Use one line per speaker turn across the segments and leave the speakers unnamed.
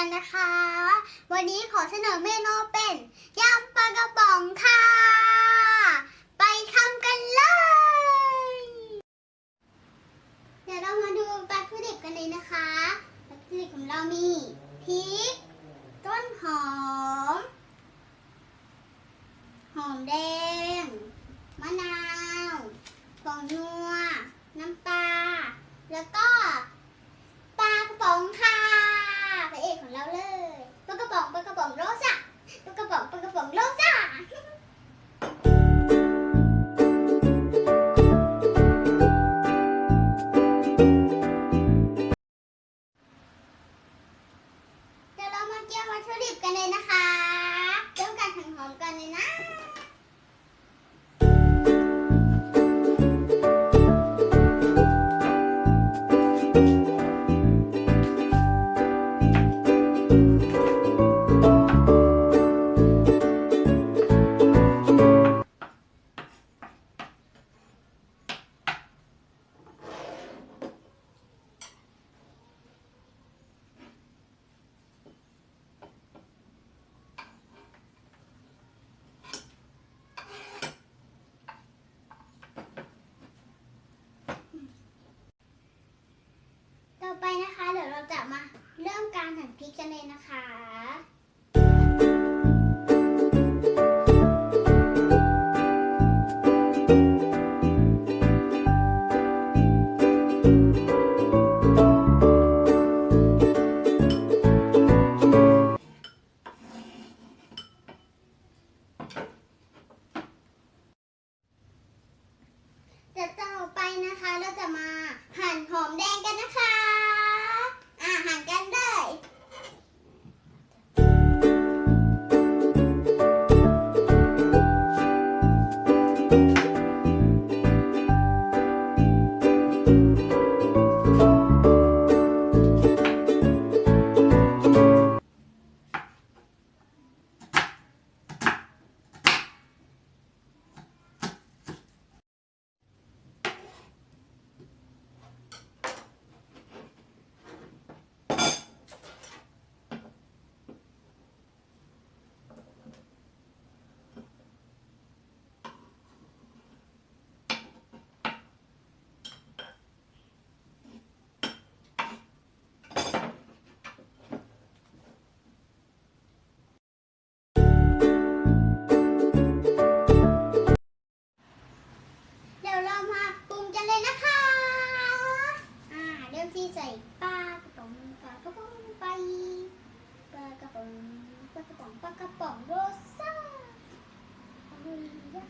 กันนะคะ วันนี้ขอเสนอเมนูเป็นยำปลากระป๋องค่ะ ไปทำกันเลย เดี๋ยวเรามาดูวัตถุดิบกันเลยนะคะวัตถุดิบของเรามีพริก ต้นหอม หอมแดง ถุดิบกันเลยนะคะเริ่มการหั่นหอมกันเลยนะ เริ่มการหั่นพริกกันเลยนะคะ มาปรุงกันเลยนะคะ อ่าเริ่มที่ใส่ปลากระป๋องปลากระป๋องไปปลากระป๋องปลากระป๋องปลากระป๋องโรซ่าเอาเลยยะ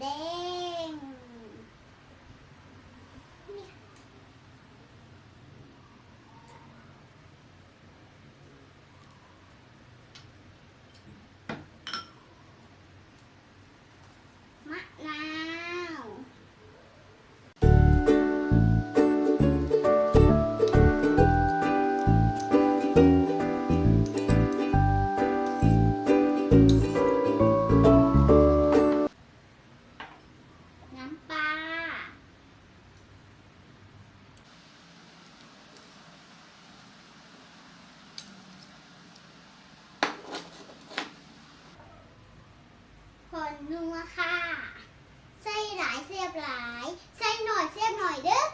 หอ น้ำปลา ผลนัวค่ะ ใส่หลายเสียบหลาย ใส่หน่อยเสียบหน่อยเด้อ